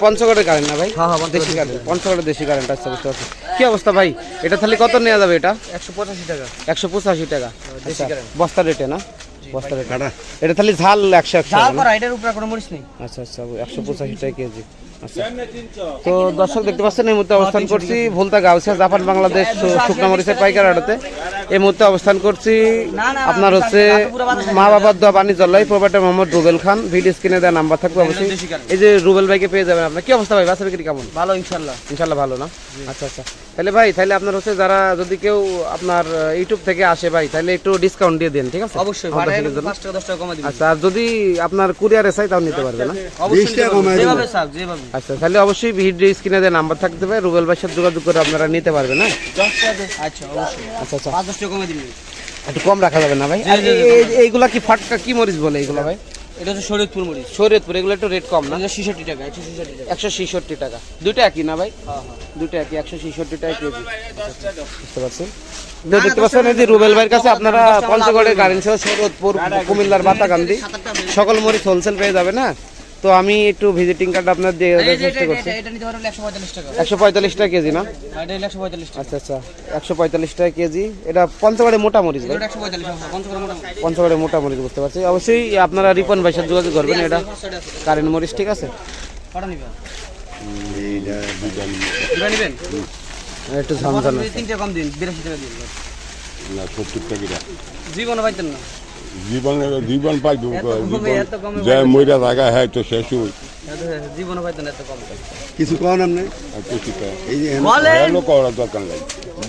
পঞ্চগড়ের কারেন্ট না ভাই? হ্যাঁ, হ্যাঁ, দেশি কারেন্ট পঞ্চগড়ের দেশি কারেন্ট আচ্ছা বুঝতে পারছি। কি অবস্থা ভাই? এটা তাহলে কত নেওয়া যাবে এটা? একশো পঁচাশি টাকা। একশো পঁচাশি টাকা দেশি বস্তা রেটে না? বস্তা রেটে এটা তাহলে ঝাল একশো একশো। এটার উপরে কোনো মরিচ নেই। আচ্ছা আচ্ছা একশো পঁচাশি টাকা কেজি। আচ্ছা। তো দর্শক দেখতে পাচ্ছেন এই মুহূর্তে অবস্থান করছি ভুলতা গাউসিয়া জাপান বাংলাদেশ শু- শুকনো মরিচের পাইকার আড়তে এই মুহূর্তে অবস্থান করছি। আপনার হচ্ছে মা বাবার দোয়া বাণী জল্লাই প্রোভাইডার মোহাম্মদ রুবেল খান। ভিডিও স্ক্রিনে দেওয়া নাম্বার থাকবে অবশ্যই। এই যে রুবেল ভাইকে পেয়ে যাবেন আপনার। কি অবস্থা ভাই? বাসা বিক্রি কেমন? ভালো ইনশাল্লাহ ইনশাল্লাহ ভালো না? আচ্ছা আচ্ছা। তাহলে ভাই তাহলে আপনার হচ্ছে যারা যদি কেউ আপনার ইউটিউব থেকে আসে ভাই তাহলে একটু ডিসকাউন্ট দিয়ে দেন ঠিক আছে? অবশ্যই আমার ভাড়া দর্শকের জন্য। পাঁচ টাকা দশ টাকা কমে দিবেন। আচ্ছা আর যদি আপনার কুরিয়ারে চাই তাও নিতে পারবে না? যেভাবে আচ্ছা তাহলে অবশ্যই ভিডিও স্ক্রিনে যে নাম্বার থাকতে হবে। রুবেল ভাইয়ের সাথে যোগাযোগ করে আপনারা নিতে পারবেন না দে- আচ্ছা অবশ্যই। আচ্ছা আচ্ছা। পাঁচ টাকা কমে দিবেন একটু কম রাখা যাবে না ভাই? এইগুলা কি ফাটকা কি মরিচ বলে এইগুলা ভাই? এটা হচ্ছে শরীরপুর মরিচ। শরীয়তপুর এগুলো একটু রেট কম না? এটা ছেষট্টি টাকা একশো ছেষট্টি টাকা। একশো ছেষট্টি টাকা। দুইটা একই না ভাই? হ্যাঁ হ্যাঁ। দুইটা একই একশো ছেষট্টি টাকা কেজি। বুঝতে পারছেন তো দেখতে পাচ্ছেন এই যে রুবেল ভাইয়ের কাছে আপনারা পঞ্চগড়ের গাড়ি সহ শরৎপুর কুমিল্লার বাতাকান্দি সকল মরিচ হোলসেল পেয়ে যাবে না? তো আমি একটু ভিজিটিং কার্ড আপনার দিয়ে চেষ্টা এটা- করছি। একশো পঁয়তাল্লিশ টাকা। কেজি না? টাকা। আচ্ছা আচ্ছা একশো পঁয়তাল্লিশ টাকা কেজি। এটা পঞ্চগড়ে মোটা মরিচ ভাই টাকা পঞ্চগড় মোটা মরিচ বুঝতে পারছি। অবশ্যই আপনারা রিপন ভাইয়ের সাথে যোগাযোগ করবেন এটা কারেন্ট মরিচ ঠিক আছে? একটু ঝামঝাম দুই তিনটে কম দিন বিরাশি টাকা দিন না সত্তর টাকা জীবনে পাইতেন না। জীবনে পাই যে মইরা থাকা হ্যাঁ তো শেষ হই। এত- জীবনে না এত কম কিছু কন আপনি? কিছু এই যে বলেন। করার দরকার নাই।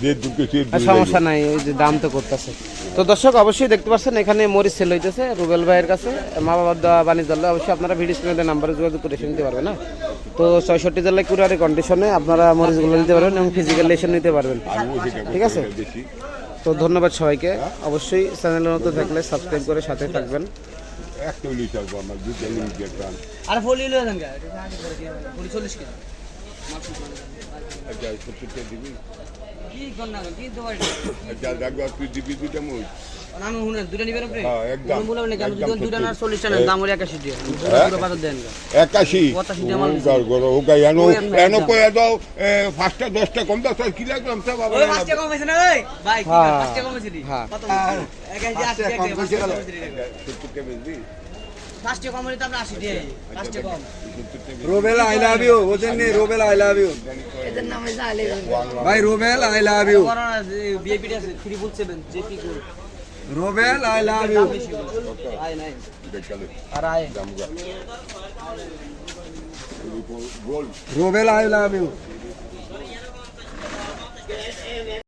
যে দুটো সমস্যা নাই ওই যে দাম তো করতেছে। তো দর্শক অবশ্যই দেখতে পাচ্ছেন এখানে মরিচ সেল হইতেছে রুবেল ভাইয়ের কাছে। মা বাবার দেওয়া বাণিজ্য দলে অবশ্যই আপনারা ভিডিও স্ক্রিনের নাম্বারে যোগাযোগ করে এসে নিতে পারবেন না? তো ছয়ষট্টি জেলায় কন্ডিশনে আপনারা মরিচগুলো নিতে পারবেন এবং ফিজিক্যাল নিতে পারবেন। ঠিক আছে? তো ধন্যবাদ সবাইকে। অবশ্যই চ্যানেলের মতো থাকলে সাবস্ক্রাইব করে সাথে থাকবেন। আরে ফলি চল্লিশ কেজি আচ্ছা দিবি? কি কি আচ্ছা দেখব তুই দিবি আমি শুনেন দুটা নিবেন আপনি? হ্যাঁ, একদম। বলবেন না কেন একদম যদি না সত্যি। চল্লিশ টাকা দাম ওর একাশি দিয়ে। হ্যাঁ? পুরো বাজার দেন। গা একাশি? পঁচাশি মাল গার গরো ওকে এনো এনো একদম। দাও এ, পাঁচটা দশটা কম দাও স্যার কি লাগলাম স্যার বাবা ওই পাঁচ টাকা কমেছে না ওই ভাই কি হ্যাঁ। পাঁচ টাকা কমেছে রে হ্যাঁ। কত একাশি আশি টাকা দিয়ে পাঁচ টাকা কমেছে রে সত্তর টাকা বেশি পাঁচ টাকা কমলে তো আমরা আশি দিয়ে পাঁচ কম। রোবেল আই লাভ ইউ বোঝেন নি? Robel I love you. ভাই রোবেল আই লাভ ইউ। করোনা বিএপি আছে three full seven JP code Robel I love you আয় নাই দেখালে আর আয় দামগা